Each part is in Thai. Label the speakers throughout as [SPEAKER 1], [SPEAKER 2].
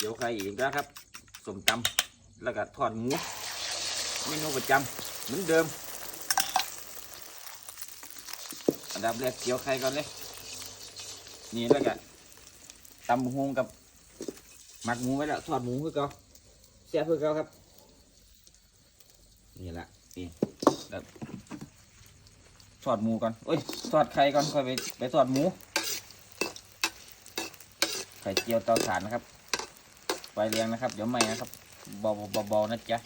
[SPEAKER 1] เดี๋ยวใครอีกแล้วครับสมตำแล้วก็ทอดหมูเมนูประจำเหมือนเดิมอันดับแรกเกี่ยวไข่ก่อนเลย นี่แล้วก็ตำหงกับหมักหมูไว้แล้วทอดหมูเพื่อเก่าแซ่บเพื่อเก่าครับ นี่แหละนี่แล้วทอดหมูก่อนโอ้ยทอดไข่ก่อนค่อยไปไปทอดหมูไข่เจียวเตาถ่านนะครับ แรงนะครับ เดี๋ยวไหม้นะครับเบาๆเบาๆนะจ๊ะ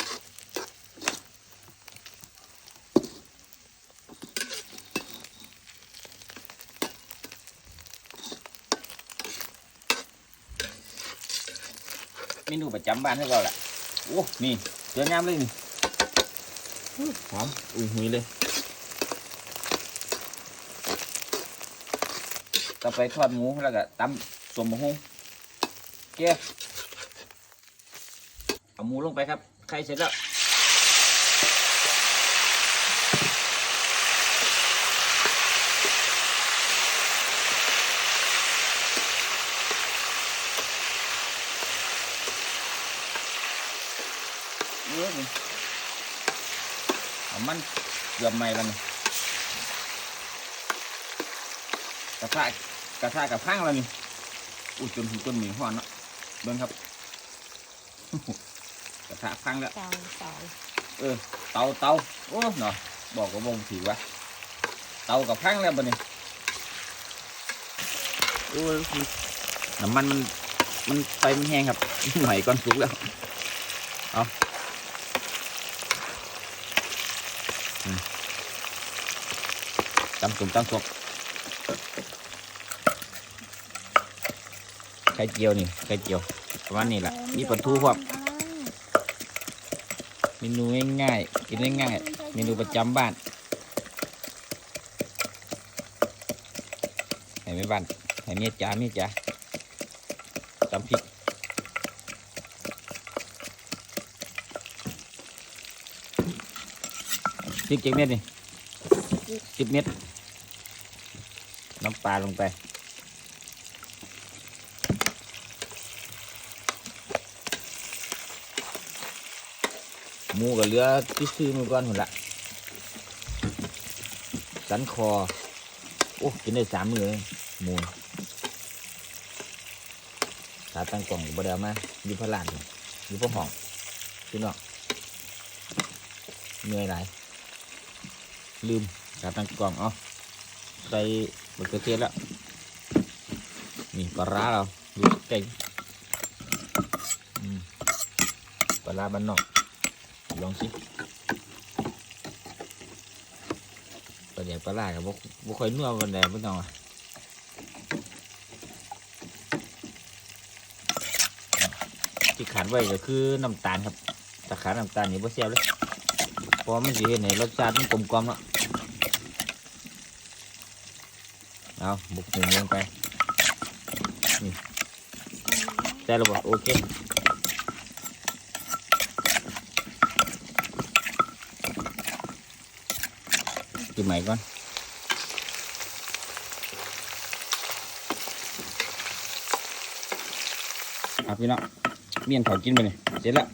[SPEAKER 1] เมนูประจำบ้านให้เราแหละโอ้นี่เจองามเลยนี่หอมอุ้ยหุยเลย ต่อไปทอดหมูแล้วก็ตำสมมะฮุงเจ๊ เอาหมูลงไปครับไข่เสร็จแล้วเอามันเกือบไหม้แล้วนี่กระทะกระทะกับพังแล้วนี่อุ้ยจนถึงจนหมีห้อนเนาะเบิ่งครับ กระทะพังแล้ว
[SPEAKER 2] เตาเตา
[SPEAKER 1] เออ เตาเตาโอ้เนาะบอกกับวงถือว่าเตากับพังแล้วบัดนี้โอ้ยน้ำมันมันมันไฟมันแห้งครับ หน่อยก่อนสุกแล้ว เอาอืมตำสุ่มตำสกไข่เจียวนี่ไข่เจียวประมาณนี้แหละมีปลาทูพร้อ มเมนูง่ายๆกินง่ายๆเมนูประจำบ้านให้แม่บ้านให้เมียจ๋าเมียจ๋าตำพริกพริกเจ็ดเม็ดนี่สิบเม็ดน้ำปลาลงไป หมูกับเรือที่ซื้อมาก่อนหมดละสันคอ โอ้กินได้สามมือเลยหมูขาตั้งกล่องบ่ได้เอามาอยู่พระลานอยู่พระห้องพี่น้องเหนื่อยหลายลืมขาตั้งกล่องเอาใส่มะเขือเทศแล้วนี่ปลาร้าเราดูเก่งปลาร้าบ้านนอก ลองสิปลาแดกปลาล่ากับบุบุค่อยนัวกันแดดไม่ต้องอะที่ขาดไว้ก็คือน้ำตาลครับถ้าขาดน้ำตาลนี่บ่เสียบเลยเพราะมันสิเห็นในรสชาติมันกลมกล่อมแล้วเอาบุกหนึ่งลงไปนี่ได้แล้วบ่โอเค กินใหม่ก่อนอะพี่น้องเมี่ยนเขากินไปเลยเสร็จแล้ว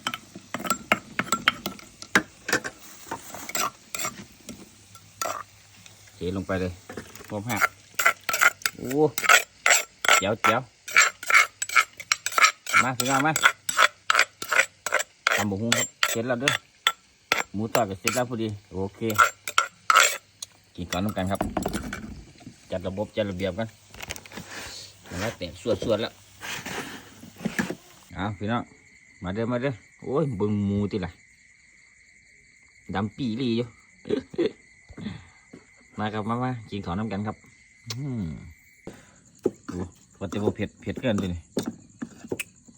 [SPEAKER 1] เทลงไปเลยพร้อมหักโอ้เจียวเจียวมาพี่น้องมาทำบุ้งครับเสร็จแล้วเด้อหมูตอดก็เสร็จแล้วพอดี โอเค กินก่อนน้ำกันครับ จัดระบบจัดระเบียบกันแล้วแต่สวดสวดๆแล้วเอาพี่น้องมาเด้อมาเด้อโอ้ยบึงหมูติละดำปีรีอยู่มาครับมามากินข้าวน้ำกันครับอืมโอ้ว่าแต่ว่าเผ็ดเผ็ดเกินไปนี่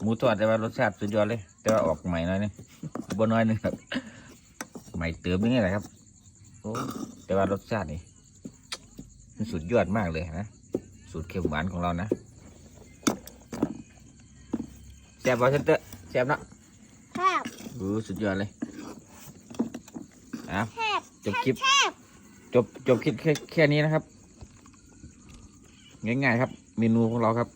[SPEAKER 1] หมูทอดแต่ว่ารสชาติสุดยอดเลย แต่ว่าออกใหม่หน่อยนึงบ่น้อยหนึงครับ ใหม่เติมนี่แหละครับ โอ้แต่ว่ารสชาตินี่มันสุดยอดมากเลยนะ สูตรเค็มหวานของเรานะแซ่บป่ะเชนเตอร์แซ่บเนอะ
[SPEAKER 2] แคบ
[SPEAKER 1] โอ้สุดยอดเลยอะ
[SPEAKER 2] แคบ
[SPEAKER 1] จบคลิป จบจบคลิปแค่แค่นี้นะครับ ง่ายๆครับ เมนูของเราครับ